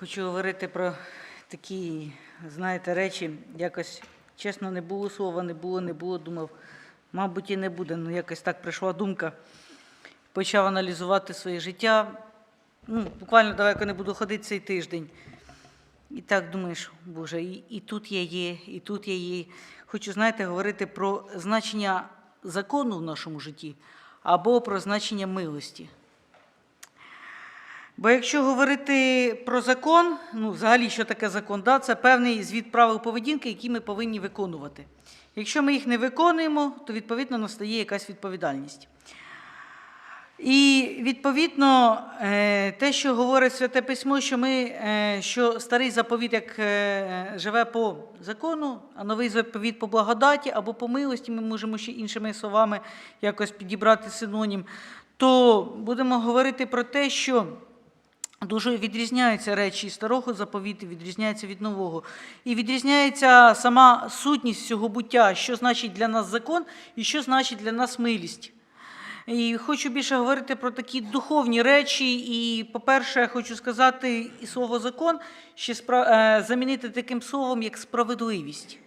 Хочу говорити про такі, знаєте, речі. Якось, чесно, не було слова, не було, не було. Думав, мабуть, і не буде. Ну, якось так прийшла думка. Почав аналізувати своє життя. Ну, буквально далеко не буду ходити цей тиждень. І так думаєш, Боже, і, і тут я є, і тут я є. Хочу, знаєте, говорити про значення закону в нашому житті або про значення милості. Бо якщо говорити про закон, ну взагалі, що таке закон, да, це певний звіт правил поведінки, які ми повинні виконувати. Якщо ми їх не виконуємо, то відповідно настає якась відповідальність. І відповідно е, те, що говорить Святе Письмо, що ми, е, що старий заповіт як е, живе по закону, а новий заповіт по благодаті або по милості, ми можемо ще іншими словами якось підібрати синонім, то будемо говорити про те, що Дуже відрізняються речі старого заповіту, відрізняються від нового. І відрізняється сама сутність цього буття, що значить для нас закон і що значить для нас милість. І хочу більше говорити про такі духовні речі. І, по-перше, хочу сказати і слово закон ще е, замінити таким словом, як справедливість.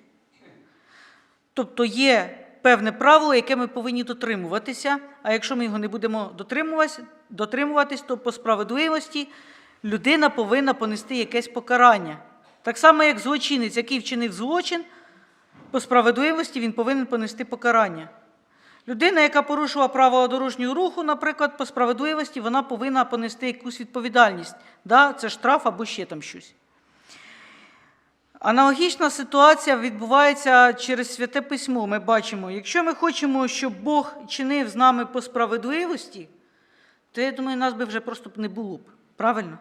Тобто є певне правило, яке ми повинні дотримуватися, а якщо ми його не будемо дотримуватись, то по справедливості людина повинна понести якесь покарання. Так само, як злочинець, який вчинив злочин, по справедливості він повинен понести покарання. Людина, яка порушила правила дорожнього руху, наприклад, по справедливості, вона повинна понести якусь відповідальність. Да? Це штраф або ще там щось. Аналогічна ситуація відбувається через святе письмо. Ми бачимо, якщо ми хочемо, щоб Бог чинив з нами по справедливості, то я думаю, нас би вже просто не було б. Правильно?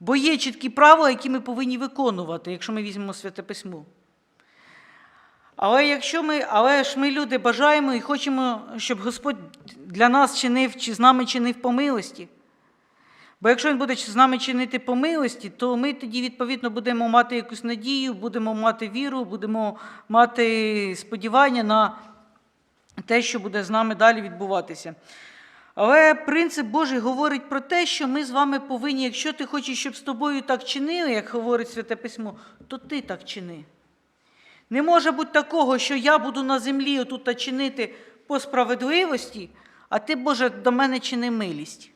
Бо є чіткі правила, які ми повинні виконувати, якщо ми візьмемо святе письмо. Але якщо ми, але ж ми люди бажаємо і хочемо, щоб Господь для нас чинив чи з нами чинив по милості. Бо якщо він буде з нами чинити по милості, то ми тоді, відповідно, будемо мати якусь надію, будемо мати віру, будемо мати сподівання на те, що буде з нами далі відбуватися. Але принцип Божий говорить про те, що ми з вами повинні, якщо ти хочеш, щоб з тобою так чинили, як говорить Святе Письмо, то ти так чини. Не може бути такого, що я буду на землі отут чинити по справедливості, а ти, Боже, до мене чини милість.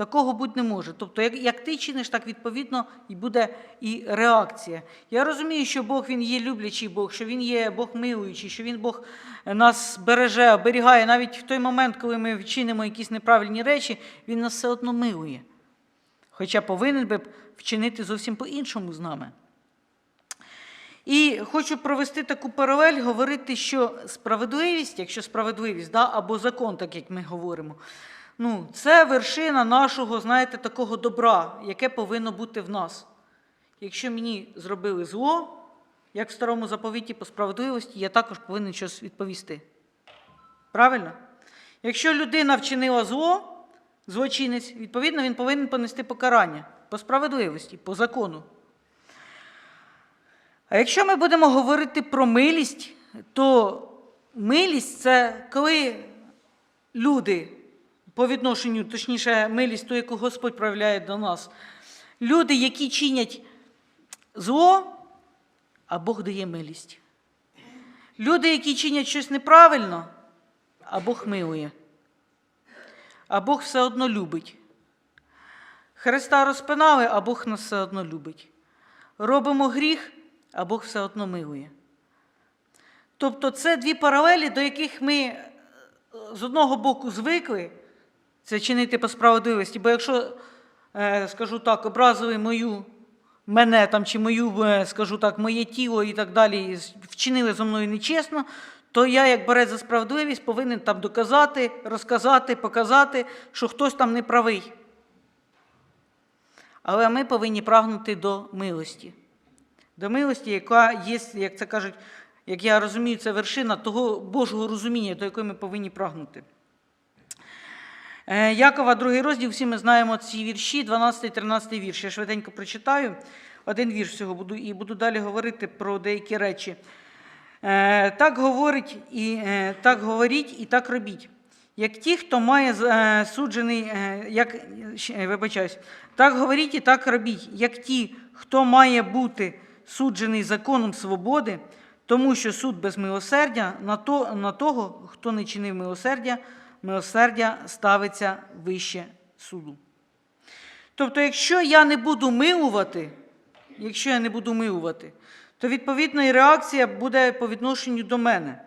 Такого бути не може. Тобто, як, як ти чиниш, так відповідно і буде і реакція. Я розумію, що Бог він є люблячий Бог, що Він є Бог милуючий, що Він Бог нас береже, оберігає. Навіть в той момент, коли ми вчинимо якісь неправильні речі, Він нас все одно милує. Хоча повинен би вчинити зовсім по-іншому з нами. І хочу провести таку паралель, говорити, що справедливість, якщо справедливість, да, або закон, так як ми говоримо, ну, це вершина нашого, знаєте, такого добра, яке повинно бути в нас. Якщо мені зробили зло, як в старому заповіті по справедливості, я також повинен щось відповісти. Правильно? Якщо людина вчинила зло, злочинець, відповідно, він повинен понести покарання по справедливості, по закону. А якщо ми будемо говорити про милість, то милість це коли люди по відношенню, точніше, милість, ту, яку Господь проявляє до нас, люди, які чинять зло, а Бог дає милість. Люди, які чинять щось неправильно, а Бог милує. А Бог все одно любить. Христа розпинали, а Бог нас все одно любить. Робимо гріх, а Бог все одно милує. Тобто це дві паралелі, до яких ми е, з одного боку звикли це чинити по справедливості. Бо якщо, е, скажу так, образили мою мене там, чи мою, е, скажу так, моє тіло і так далі, вчинили зо мною нечесно, то я, як борець за справедливість, повинен там доказати, розказати, показати, що хтось там не правий. Але ми повинні прагнути до милості. До милості, яка є, як це кажуть, як я розумію, це вершина того Божого розуміння, до якої ми повинні прагнути. Е, Якова, другий розділ, всі ми знаємо ці вірші, 12-13 вірш. Я швиденько прочитаю. Один вірш всього буду і буду далі говорити про деякі речі. Е, Так говорить і е, так говоріть і так робіть. як ті, хто має суджений, як, вибачаюсь, так говоріть і так робіть, як ті, хто має бути суджений законом свободи, тому що суд без милосердя на, то, на того, хто не чинив милосердя, милосердя ставиться вище суду. Тобто, якщо я не буду милувати, якщо я не буду милувати, то відповідно і реакція буде по відношенню до мене.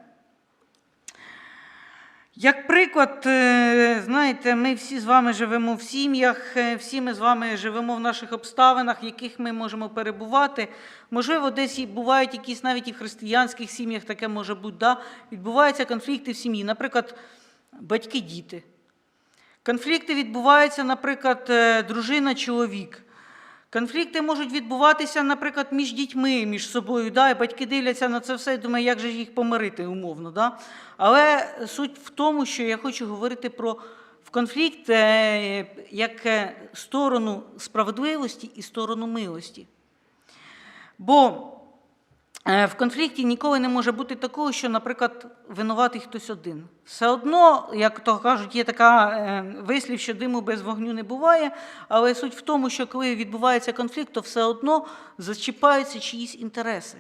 Як приклад, е, знаєте, ми всі з вами живемо в сім'ях, е, всі ми з вами живемо в наших обставинах, в яких ми можемо перебувати. Можливо, десь бувають якісь навіть і в християнських сім'ях таке може бути, да? відбуваються конфлікти в сім'ї, наприклад, батьки-діти. Конфлікти відбуваються, наприклад, е, дружина-чоловік. Конфлікти можуть відбуватися, наприклад, між дітьми, між собою. Да? І батьки дивляться на це все і думають, як же їх помирити умовно. Да? Але суть в тому, що я хочу говорити про конфлікт е, як е, сторону справедливості і сторону милості. Бо В конфлікті ніколи не може бути такого, що, наприклад, винуватий хтось один. Все одно, як то кажуть, є така е, вислів, що диму без вогню не буває, але суть в тому, що коли відбувається конфлікт, то все одно зачіпаються чиїсь інтереси.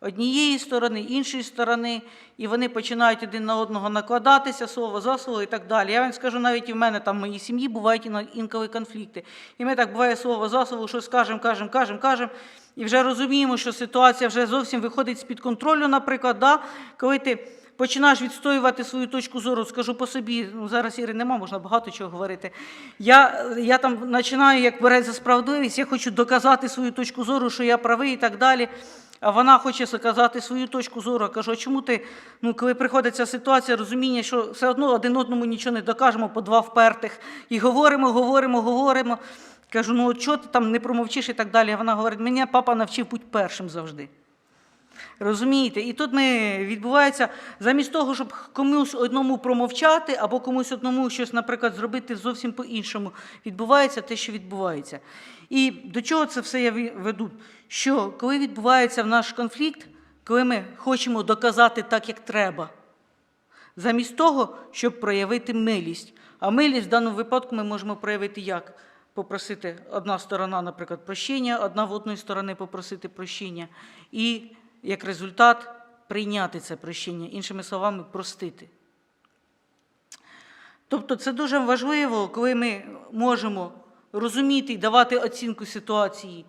Однієї сторони, іншої сторони, і вони починають один на одного накладатися, слово за слово і так далі. Я вам скажу, навіть і в мене там в моїй сім'ї бувають інколи конфлікти. І ми так буває слово за слово, щось кажемо, кажемо, кажемо, кажемо, і вже розуміємо, що ситуація вже зовсім виходить з-під контролю, наприклад, да? коли ти починаєш відстоювати свою точку зору, скажу по собі, ну зараз Іри нема, можна багато чого говорити. Я, я там починаю, як береться за справедливість, я хочу доказати свою точку зору, що я правий і так далі. А вона хоче сказати свою точку зору. Кажу, а чому ти, ну, коли приходить ця ситуація, розуміння, що все одно один одному нічого не докажемо по два впертих, і говоримо, говоримо, говоримо. Кажу, ну от чого ти там не промовчиш і так далі. Вона говорить, мене папа навчив бути першим завжди. Розумієте? І тут ми відбувається, замість того, щоб комусь одному промовчати, або комусь одному щось, наприклад, зробити зовсім по-іншому, відбувається те, що відбувається. І до чого це все я веду? Що коли відбувається наш конфлікт, коли ми хочемо доказати так, як треба, замість того, щоб проявити милість. А милість в даному випадку ми можемо проявити як? Попросити одна сторона, наприклад, прощення, одна в одної сторони попросити прощення. І як результат прийняти це прощення, іншими словами, простити. Тобто це дуже важливо, коли ми можемо розуміти і давати оцінку ситуації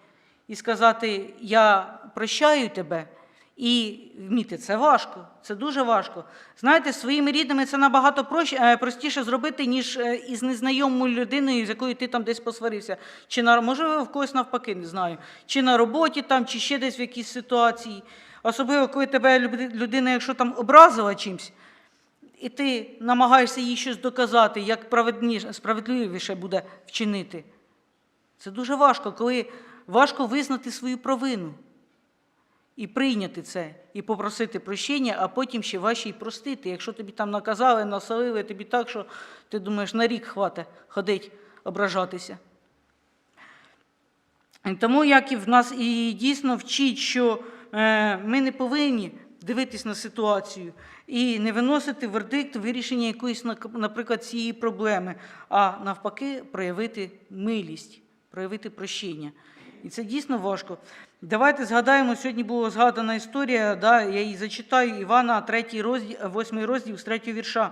і сказати Я прощаю тебе. І вміти це важко, це дуже важко. Знаєте, своїми рідними це набагато е, простіше зробити, ніж е, із незнайомою людиною, з якою ти там десь посварився. Чи на можливо в когось навпаки, не знаю, чи на роботі там, чи ще десь в якійсь ситуації. Особливо, коли тебе людина, якщо там образила чимсь, і ти намагаєшся їй щось доказати, як справедливіше буде вчинити. Це дуже важко, коли важко визнати свою провину і прийняти це, і попросити прощення, а потім ще важче й простити. Якщо тобі там наказали, насолили тобі так, що ти думаєш, на рік хватить ходить, ображатися. Тому як і в нас і дійсно вчить, що е, ми не повинні дивитись на ситуацію і не виносити вердикт вирішення якоїсь, наприклад, цієї проблеми, а навпаки, проявити милість, проявити прощення. І це дійсно важко. Давайте згадаємо, сьогодні була згадана історія, да, я її зачитаю Івана, 3 розділ, 8 розділ з 3 вірша.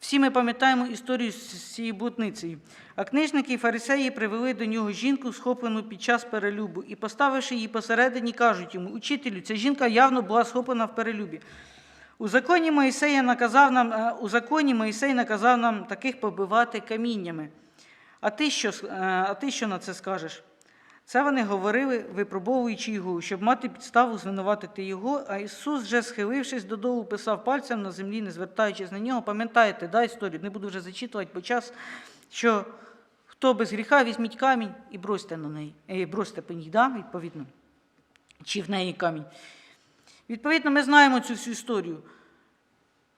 Всі ми пам'ятаємо історію з цією блудницею. А книжники і фарисеї привели до нього жінку, схоплену під час перелюбу, і, поставивши її посередині, кажуть йому: Учителю, ця жінка явно була схоплена в перелюбі. У законі Моїсея наказав нам, е, у законі Моїсей наказав нам таких побивати каміннями. А ти що, е, а ти що на це скажеш? Це вони говорили, випробовуючи його, щоб мати підставу звинуватити його. А Ісус, вже схилившись додолу, писав пальцем на землі, не звертаючись на нього. Пам'ятаєте, да, історію, не буду вже зачитувати по час, що хто без гріха візьміть камінь і бросьте на неї, е, бросьте по ній, да, відповідно, чи в неї камінь. Відповідно, ми знаємо цю всю історію.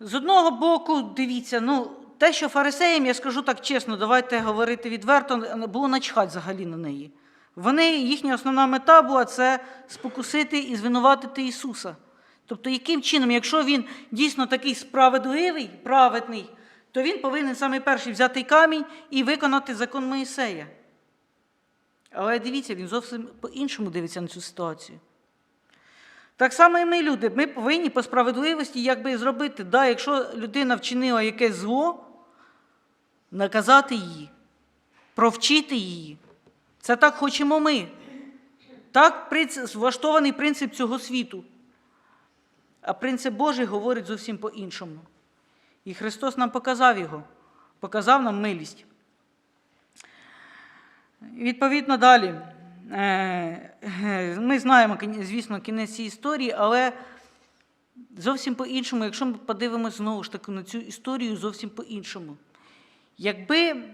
З одного боку, дивіться, ну, те, що фарисеям, я скажу так чесно, давайте говорити відверто, було начхать взагалі на неї. Вони, їхня основна мета була це спокусити і звинуватити Ісуса. Тобто, яким чином, якщо він дійсно такий справедливий, праведний, то він повинен саме перший взяти камінь і виконати закон Моїсея. Але дивіться, він зовсім по-іншому дивиться на цю ситуацію. Так само і ми, люди, ми повинні по справедливості якби зробити. Да, якщо людина вчинила якесь зло, наказати її, провчити її. Це так хочемо ми. Так влаштований принцип цього світу. А принцип Божий говорить зовсім по-іншому. І Христос нам показав його, показав нам милість. Відповідно, далі. Е, е, Ми знаємо, звісно, кінець цієї історії, але зовсім по-іншому, якщо ми подивимося знову ж таки на цю історію, зовсім по-іншому. Якби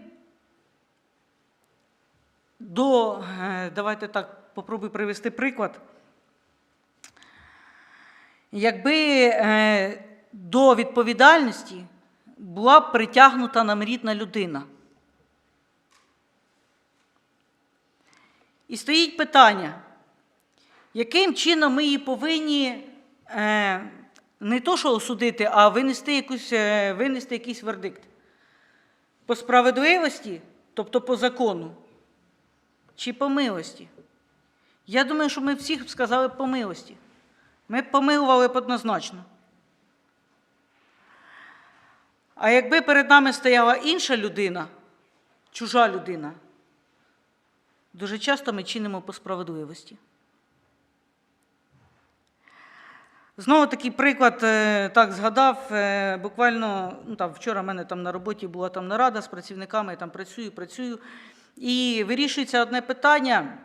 до, е, давайте так, попробую привести приклад. Якби е, до відповідальності була б притягнута намрітна людина. І стоїть питання, яким чином ми її повинні е, не то, що осудити, а винести, якусь, винести якийсь вердикт. По справедливості, тобто по закону, чи по милості? Я думаю, що ми всіх сказали по милості. Ми помилували б однозначно. А якби перед нами стояла інша людина, чужа людина, дуже часто ми чинимо по справедливості. Знову такий приклад, е, так згадав, е, буквально ну, там, вчора в мене там на роботі була там нарада з працівниками, я там працюю, працюю. І вирішується одне питання.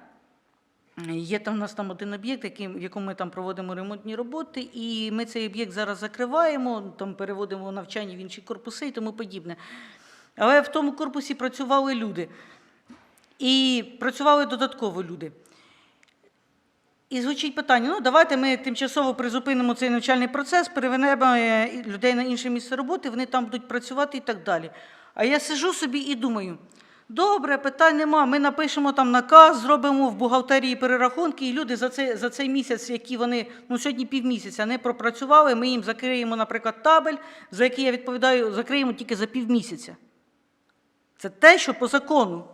Є там у нас там один об'єкт, в якому ми там проводимо ремонтні роботи, і ми цей об'єкт зараз закриваємо, там переводимо навчання в інші корпуси і тому подібне. Але в тому корпусі працювали люди. І працювали додатково люди. І звучить питання: ну давайте ми тимчасово призупинимо цей навчальний процес, переведемо е, людей на інше місце роботи, вони там будуть працювати і так далі. А я сижу собі і думаю: добре, питань нема. Ми напишемо там наказ, зробимо в бухгалтерії перерахунки, і люди за цей, за цей місяць, які вони ну сьогодні півмісяця не пропрацювали, ми їм закриємо, наприклад, табель, за який я відповідаю, закриємо тільки за півмісяця. Це те, що по закону.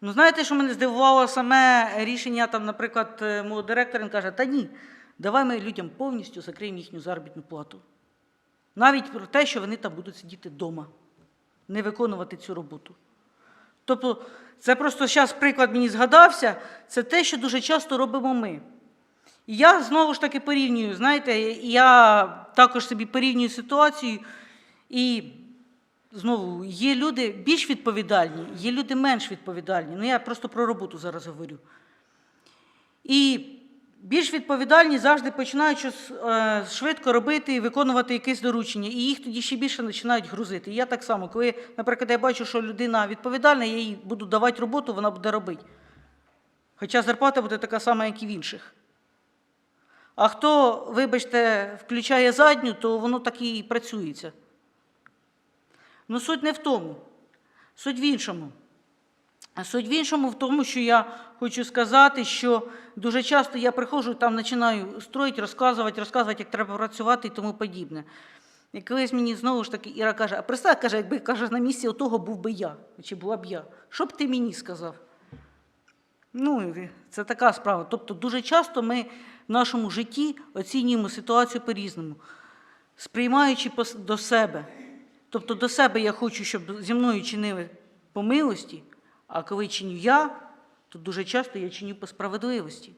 Ну, знаєте, що мене здивувало саме рішення, там, наприклад, е, мого директора, він каже, та ні, давай ми людям повністю закриємо їхню заробітну плату. Навіть про те, що вони там будуть сидіти вдома, не виконувати цю роботу. Тобто, це просто зараз приклад мені згадався, це те, що дуже часто робимо ми. І я знову ж таки порівнюю, знаєте, я також собі порівнюю ситуацію, і знову є люди більш відповідальні, є люди менш відповідальні. Ну, я просто про роботу зараз говорю. І більш відповідальні завжди починають щось е, швидко робити і виконувати якесь доручення, і їх тоді ще більше починають грузити. Я так само, коли, наприклад, я бачу, що людина відповідальна, я їй буду давати роботу, вона буде робити. Хоча зарплата буде така сама, як і в інших. А хто, вибачте, включає задню, то воно так і працюється. Ну, суть не в тому. Суть в іншому. Суть в іншому в тому, що я хочу сказати, що дуже часто я приходжу, там починаю строїти, розказувати, розказувати, як треба працювати і тому подібне. І колись мені знову ж таки Іра каже, а представ, каже, якби каже, на місці отого був би я, чи була б я. Що б ти мені сказав? Ну, це така справа. Тобто дуже часто ми в нашому житті оцінюємо ситуацію по-різному, сприймаючи до себе. Тобто до себе я хочу, щоб зі мною чинили по милості, а коли чиню я, то дуже часто я чиню по справедливості.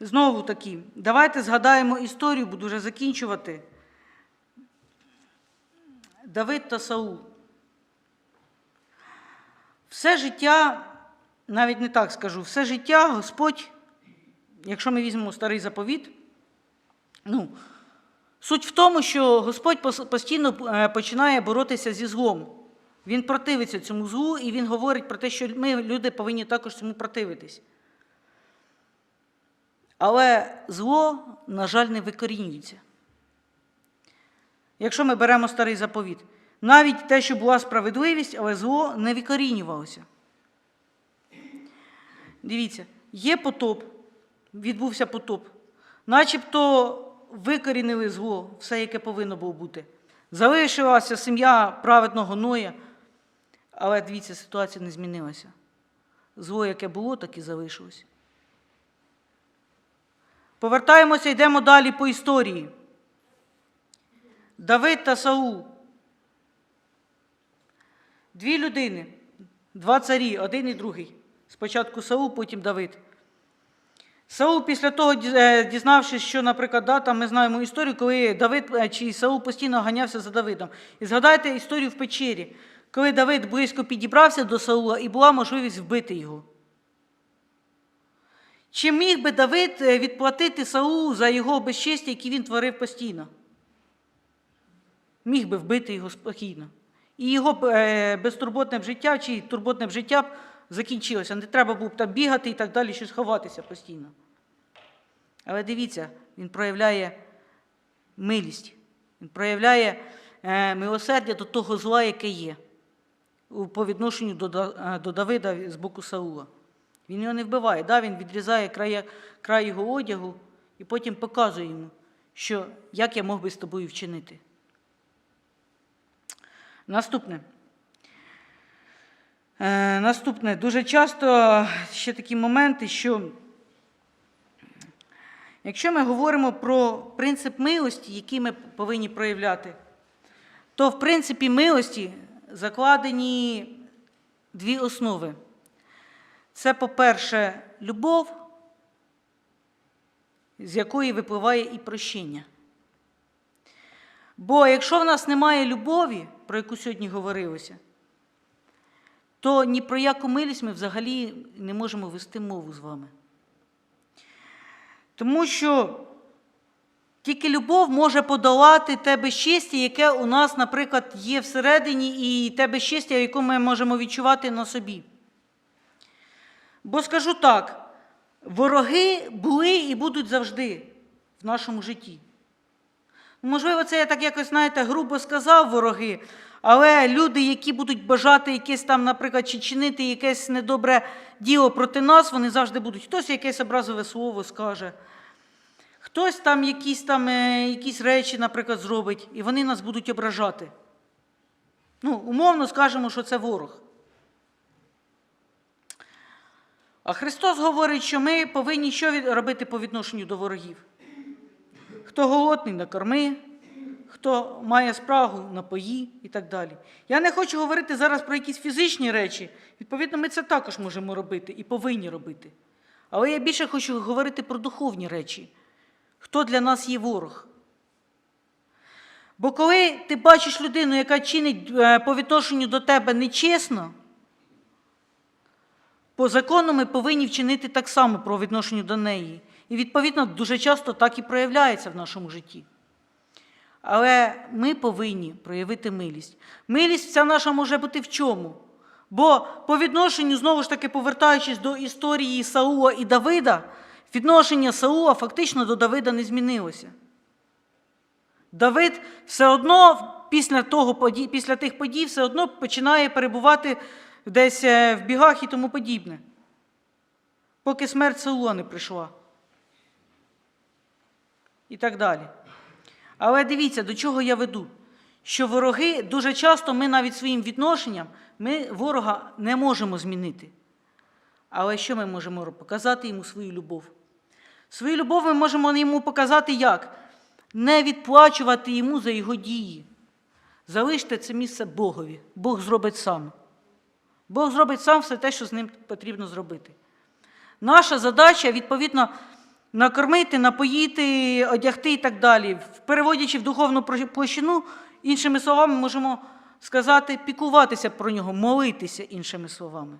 Знову таки, давайте згадаємо історію, буду вже закінчувати. Давид та Саул. Все життя, навіть не так скажу, все життя Господь, якщо ми візьмемо старий заповіт, ну, суть в тому, що Господь постійно е, починає боротися зі злом. Він противиться цьому злу, і він говорить про те, що ми, люди, повинні також цьому противитись. Але зло, на жаль, не викорінюється. Якщо ми беремо старий заповіт, навіть те, що була справедливість, але зло не викорінювалося. Дивіться, є потоп, відбувся потоп. Начебто викорінили зло, все, яке повинно було бути. Залишилася сім'я праведного Ноя, але дивіться, ситуація не змінилася. Зло, яке було, так і залишилось. Повертаємося, йдемо далі по історії. Давид та Саул. Дві людини, два царі, один і другий. Спочатку Саул, потім Давид. Саул після того, е, дізнавшись, що, наприклад, да, там ми знаємо історію, коли Давид е, чи Саул постійно ганявся за Давидом. І згадайте історію в печері, коли Давид близько підібрався до Саула і була можливість вбити його. Чи міг би Давид е, відплатити Саулу за його безчестя, які він творив постійно? Міг би вбити його спокійно. І його е, безтурботне життя чи турботне життя б закінчилося. Не треба було б там бігати і так далі, щось ховатися постійно. Але дивіться, він проявляє милість, він проявляє е, милосердя до того зла, яке є по відношенню е, до Давида з боку Саула. Він його не вбиває, да? він відрізає край, край його одягу і потім показує йому, що як я мог би з тобою вчинити. Наступне. Е, наступне. Дуже часто ще такі моменти, що якщо ми говоримо про принцип милості, який ми повинні проявляти, то в принципі милості закладені дві основи. Це, по-перше, любов, з якої випливає і прощення. Бо якщо в нас немає любові, про яку сьогодні говорилося, то ні про яку милість ми взагалі не можемо вести мову з вами. Тому що тільки любов може подолати те безчестя, яке у нас, наприклад, є всередині, і те безчестя, яке ми можемо відчувати на собі. Бо скажу так: вороги були і будуть завжди в нашому житті. Можливо, це я так якось, знаєте, грубо сказав вороги, але люди, які будуть бажати якесь там, наприклад, чи чинити якесь недобре діло проти нас, вони завжди будуть. Хтось якесь образове слово скаже, хтось там якісь там е, якісь речі, наприклад, зробить, і вони нас будуть ображати. Ну, умовно скажемо, що це ворог. А Христос говорить, що ми повинні що робити по відношенню до ворогів. Хто голодний, накорми, хто має спрагу, напої і так далі. Я не хочу говорити зараз про якісь фізичні речі. Відповідно, ми це також можемо робити і повинні робити. Але я більше хочу говорити про духовні речі. Хто для нас є ворог? Бо коли ти бачиш людину, яка чинить е, по відношенню до тебе нечесно, по закону ми повинні вчинити так само по відношенню до неї. І, відповідно, дуже часто так і проявляється в нашому житті. Але ми повинні проявити милість. Милість ця наша може бути в чому? Бо по відношенню, знову ж таки, повертаючись до історії Саула і Давида, відношення Саула фактично до Давида не змінилося. Давид все одно після, того, після тих подій все одно починає перебувати десь е, в бігах і тому подібне, поки смерть Саула не прийшла. І так далі. Але дивіться, до чого я веду. Що вороги дуже часто ми навіть своїм відношенням ми ворога не можемо змінити. Але що ми можемо? Показати йому свою любов. Свою любов ми можемо йому показати як? Не відплачувати йому за його дії. Залиште це місце Богові. Бог зробить сам. Бог зробить сам все те, що з ним потрібно зробити. Наша задача, відповідно, накормити, напоїти, одягти і так далі. Переводячи в духовну площину, іншими словами, можемо сказати, пікуватися про нього, молитися іншими словами.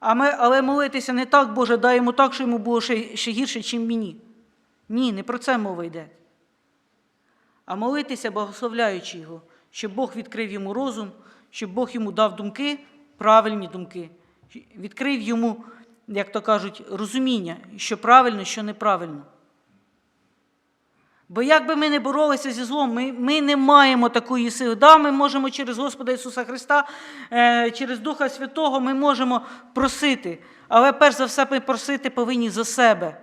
А ми, але молитися не так, Боже, дай йому так, що йому було ще, ще гірше, ніж мені. Ні, не про це мова йде. А молитися, благословляючи його, щоб Бог відкрив йому розум, щоб Бог йому дав думки, правильні думки, відкрив йому, як то кажуть, розуміння, що правильно, що неправильно. Бо як би ми не боролися зі злом, ми, ми не маємо такої сили. Да, ми можемо через Господа Ісуса Христа, е, через Духа Святого ми можемо просити. Але перш за все ми просити повинні за себе.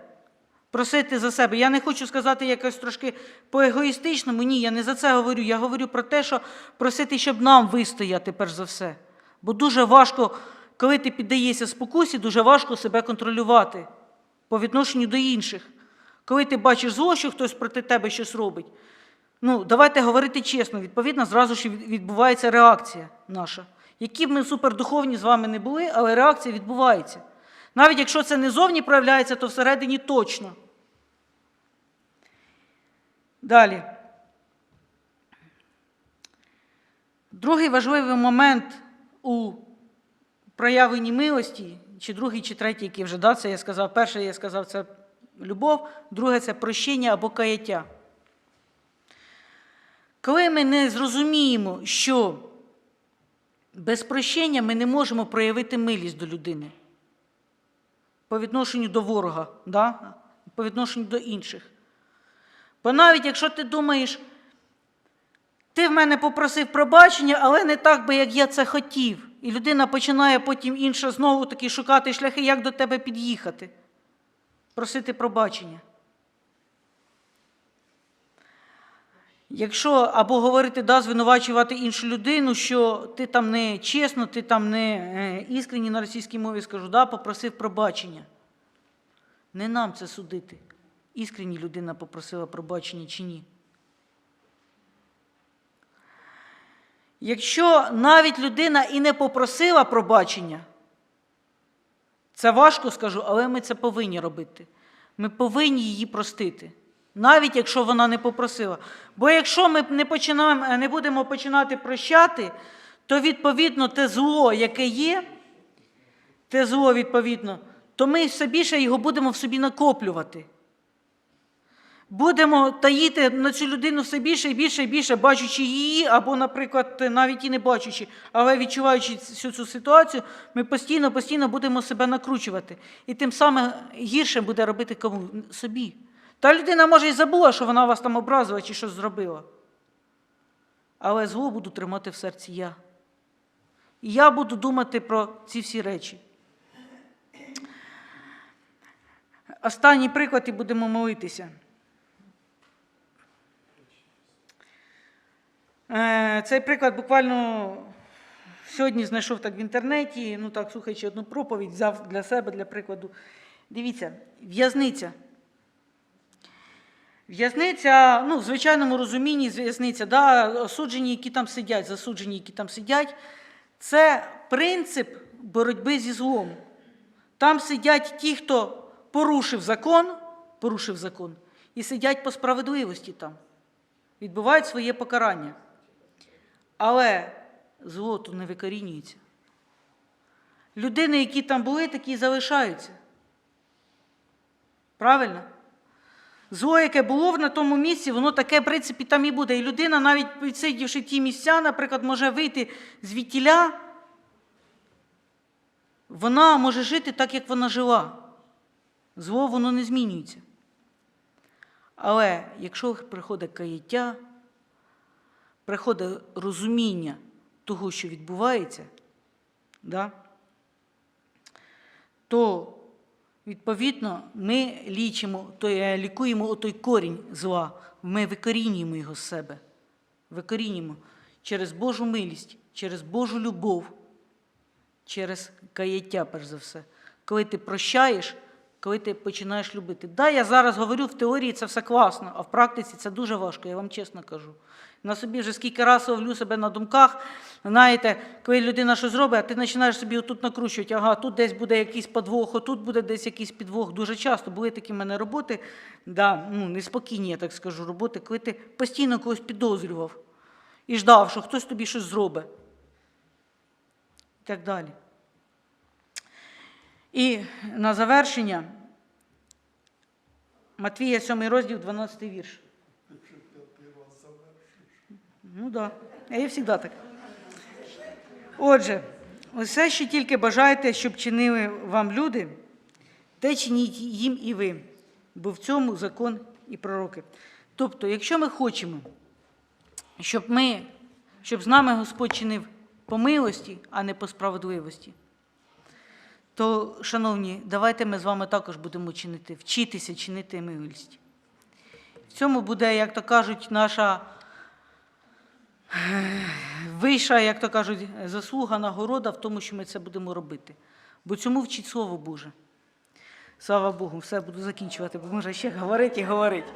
Просити за себе. Я не хочу сказати якось трошки по-егоїстичному. Ні, я не за це говорю. Я говорю про те, що просити, щоб нам вистояти, перш за все. Бо дуже важко, коли ти піддаєшся спокусі, дуже важко себе контролювати по відношенню до інших. Коли ти бачиш зло, що хтось проти тебе щось робить, ну, давайте говорити чесно, відповідно, зразу ж відбувається реакція наша. Які б ми супердуховні з вами не були, але реакція відбувається. Навіть якщо це не зовні проявляється, то всередині точно. Далі. Другий важливий момент у проявленні милості, чи другий, чи третій, який вже да, це я сказав. Перший я сказав, це любов, друге це прощення або каяття. Коли ми не зрозуміємо, що без прощення ми не можемо проявити милість до людини по відношенню до ворога, да? по відношенню до інших. Бо навіть якщо ти думаєш, ти в мене попросив пробачення, але не так би, як я це хотів. І людина починає потім інша знову таки шукати шляхи, як до тебе під'їхати, просити пробачення. Якщо або говорити, да, звинувачувати іншу людину, що ти там не чесно, ти там не е, іскренні на російській мові скажу, да, попросив пробачення. Не нам це судити. Іскренні людина попросила пробачення чи ні. Якщо навіть людина і не попросила пробачення, це важко скажу, але ми це повинні робити. Ми повинні її простити, навіть якщо вона не попросила. Бо якщо ми не, починаємо, не будемо починати прощати, то відповідно те зло, яке є, те зло, відповідно, то ми все більше його будемо в собі накоплювати. Будемо таїти на цю людину все більше і більше і більше, бачучи її, або, наприклад, навіть і не бачучи, але відчуваючи всю цю ситуацію, ми постійно, постійно будемо себе накручувати. І тим самим гірше буде робити кому? Собі. Та людина, може, і забула, що вона вас там образила чи щось зробила. Але зло буду тримати в серці я. І я буду думати про ці всі речі. Останній приклад і будемо молитися. Цей приклад буквально сьогодні знайшов так в інтернеті, ну так, слухаючи одну проповідь, взяв для себе, для прикладу. Дивіться, в'язниця. В'язниця, ну, в звичайному розумінні в'язниця, да, осуджені, які там сидять, засуджені, які там сидять, це принцип боротьби зі злом. Там сидять ті, хто порушив закон, порушив закон, і сидять по справедливості там, відбувають своє покарання. Але зло тут не викорінюється. Людини, які там були, такі і залишаються. Правильно? Зло, яке було на тому місці, воно таке, в принципі, там і буде. І людина, навіть відсидівши ті місця, наприклад, може вийти звідтіля, вона може жити так, як вона жила. Зло воно не змінюється. Але якщо приходить каяття, приходить розуміння того, що відбувається, да, то відповідно ми лічимо, то, лікуємо той корінь зла, ми викорінюємо його з себе. Викорінюємо через Божу милість, через Божу любов, через каяття, перш за все. Коли ти прощаєш, коли ти починаєш любити. Да, я зараз говорю, в теорії це все класно, а в практиці це дуже важко, я вам чесно кажу. На собі вже скільки разів ловлю себе на думках. Знаєте, коли людина щось зробить, а ти починаєш собі отут накручувати, ага, тут десь буде якийсь подвох, отут буде десь якийсь підвох. Дуже часто були такі в мене роботи, да, ну, неспокійні, я так скажу, роботи, коли ти постійно когось підозрював і ждав, що хтось тобі щось зробить. І так далі. І на завершення Матвія 7 розділ, 12 вірш. Ну так, да. я завжди так. Отже, усе, що тільки бажаєте, щоб чинили вам люди, те чиніть їм і ви, бо в цьому закон і пророки. Тобто, якщо ми хочемо, щоб ми, щоб з нами Господь чинив по милості, а не по справедливості, то, шановні, давайте ми з вами також будемо чинити, вчитися чинити милість. В цьому буде, як то кажуть, наша вища, як то кажуть, заслуга, нагорода в тому, що ми це будемо робити. Бо цьому вчить Слово Боже. Слава Богу, все буду закінчувати, бо може ще говорити і говорити.